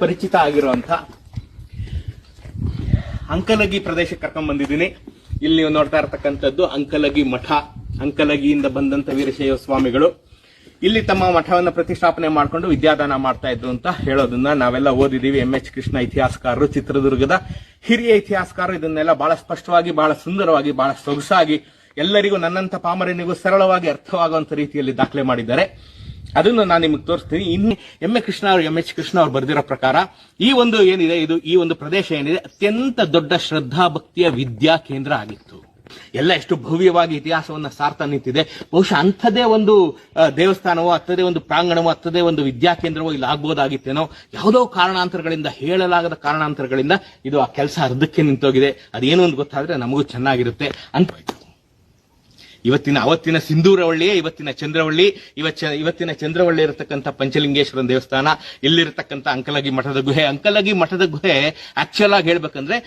ಪರಿಚಿತ ಆಗಿರುವಂತ ಅಂಕಲಗಿ ಪ್ರದೇಶಕ್ಕೆ ಕರ್ಕೊಂಡ್ ಬಂದಿದ್ದೀನಿ. ಇಲ್ಲಿ ನೀವು ನೋಡ್ತಾ ಇರತಕ್ಕಂಥದ್ದು ಅಂಕಲಗಿ ಮಠ, ಅಂಕಲಗಿಯಿಂದ ಬಂದಂತ ವೀರಶೈವ ಸ್ವಾಮಿಗಳು. ಇಲ್ಲಿ ತಮ್ಮ ಮಠವನ್ನ ಪ್ರತಿಷ್ಠಾಪನೆ ಮಾಡ್ಕೊಂಡು ವಿದ್ಯಾದಾನ ಮಾಡ್ತಾ ಇದ್ರು ಅಂತ ಹೇಳೋದನ್ನ ನಾವೆಲ್ಲ ಓದಿದೀವಿ ಎಂ ಎಚ್ ಕೃಷ್ಣ ಇತಿಹಾಸಕಾರರು, ಚಿತ್ರದುರ್ಗದ ಹಿರಿಯ ಇತಿಹಾಸಕಾರರು. ಇದನ್ನೆಲ್ಲ ಬಹಳ ಸ್ಪಷ್ಟವಾಗಿ, ಬಹಳ ಸುಂದರವಾಗಿ, ಬಹಳ ಸೊಗಸಾಗಿ ಎಲ್ಲರಿಗೂ ನನ್ನಂತ ಪಾಮರನಿಗೂ ಸರಳವಾಗಿ ಅರ್ಥವಾಗುವಂತ ರೀತಿಯಲ್ಲಿ ದಾಖಲೆ ಮಾಡಿದ್ದಾರೆ. ಅದನ್ನು ನಾನು ನಿಮಗೆ ತೋರಿಸ್ತೀನಿ. ಇನ್ನು ಎಂ ಎ ಕೃಷ್ಣ ಅವರು, ಎಂ ಎಚ್ ಕೃಷ್ಣ ಅವರು ಬರೆದಿರೋ ಪ್ರಕಾರ, ಈ ಒಂದು ಏನಿದೆ, ಇದು ಈ ಒಂದು ಪ್ರದೇಶ ಏನಿದೆ, ಅತ್ಯಂತ ದೊಡ್ಡ ಶ್ರದ್ಧಾ ಭಕ್ತಿಯ ವಿದ್ಯಾ ಕೇಂದ್ರ ಆಗಿತ್ತು. ಎಲ್ಲ ಎಷ್ಟು ಭವ್ಯವಾಗಿ ಇತಿಹಾಸವನ್ನ ಸಾರ್ಥ ನಿಂತಿದೆ. ಬಹುಶಃ ಅಂಥದೇ ಒಂದು ದೇವಸ್ಥಾನವೋ ಅಂಥದೇ ಒಂದು ಪ್ರಾಂಗಣವೋ ಅಂಥದೇ ಒಂದು ವಿದ್ಯಾ ಕೇಂದ್ರವೋ ಇಲ್ಲಿ ಆಗ್ಬೋದಾಗಿತ್ತೇನೋ, ಯಾವುದೋ ಕಾರಣಾಂತರಗಳಿಂದ, ಹೇಳಲಾಗದ ಕಾರಣಾಂತರಗಳಿಂದ ಇದು ಆ ಕೆಲಸ ಅರ್ಧಕ್ಕೆ ನಿಂತೋಗಿದೆ. ಅದೇನು ಅಂತ ಗೊತ್ತಾದ್ರೆ ನಮಗೂ ಚೆನ್ನಾಗಿರುತ್ತೆ ಅಂತ. ಇವತ್ತಿನ ಅವತ್ತಿನ ಸಿಂಧೂರವಳ್ಳಿಯೇ ಇವತ್ತಿನ ಚಂದ್ರವಳ್ಳಿ, ಇವತ್ತ ಇವತ್ತಿನ ಚಂದ್ರವಳ್ಳಿ ಇರತಕ್ಕಂಥ ಪಂಚಲಿಂಗೇಶ್ವರನ ದೇವಸ್ಥಾನ, ಇಲ್ಲಿರತಕ್ಕಂಥ ಅಂಕಲಗಿ ಮಠದ ಗುಹೆ. ಅಂಕಲಗಿ ಮಠದ ಗುಹೆ ಆಕ್ಚುಲ್ ಆಗಿ ಹೇಳ್ಬೇಕಂದ್ರೆ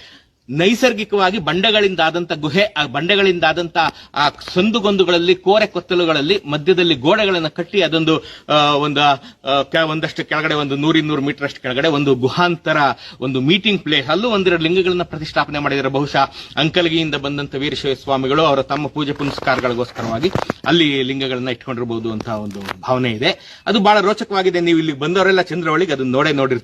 ನೈಸರ್ಗಿಕವಾಗಿ ಬಂಡೆಗಳಿಂದ ಆದಂತ ಗುಹೆ, ಆ ಬಂಡೆಗಳಿಂದ ಆದಂತ ಆ ಸಂದುಗೊಂದುಗಳಲ್ಲಿ, ಕೋರೆ ಕೊತ್ತಲುಗಳಲ್ಲಿ, ಮಧ್ಯದಲ್ಲಿ ಗೋಡೆಗಳನ್ನು ಕಟ್ಟಿ ಅದೊಂದು ಒಂದು ಒಂದಷ್ಟು ಕೆಳಗಡೆ ಒಂದು ನೂರಿನ್ನೂರು ಮೀಟರ್ ಅಷ್ಟು ಕೆಳಗಡೆ ಒಂದು ಗುಹಾಂತರ, ಒಂದು ಮೀಟಿಂಗ್ ಪ್ಲೇಸ್ ಅಲ್ಲೂ ಒಂದೆರಡು ಲಿಂಗಗಳನ್ನ ಪ್ರತಿಷ್ಠಾಪನೆ ಮಾಡಿದರೆ ಬಹುಶಃ ಅಂಕಲಗಿಯಿಂದ ಬಂದಂತ ವೀರಶೈವ ಸ್ವಾಮಿಗಳು ಅವರ ತಮ್ಮ ಪೂಜೆ ಪುನಸ್ಕಾರಗಳಿಗೋಸ್ಕರವಾಗಿ ಅಲ್ಲಿ ಲಿಂಗಗಳನ್ನ ಇಟ್ಕೊಂಡಿರಬಹುದು ಅಂತ ಒಂದು ಭಾವನೆ ಇದೆ. ಅದು ಬಹಳ ರೋಚಕವಾಗಿದೆ. ನೀವು ಇಲ್ಲಿ ಬಂದವರೆಲ್ಲ ಚಂದ್ರವಳಿಗೆ ಅದನ್ನ ನೋಡೇ ನೋಡಿರ್ತೀರಿ.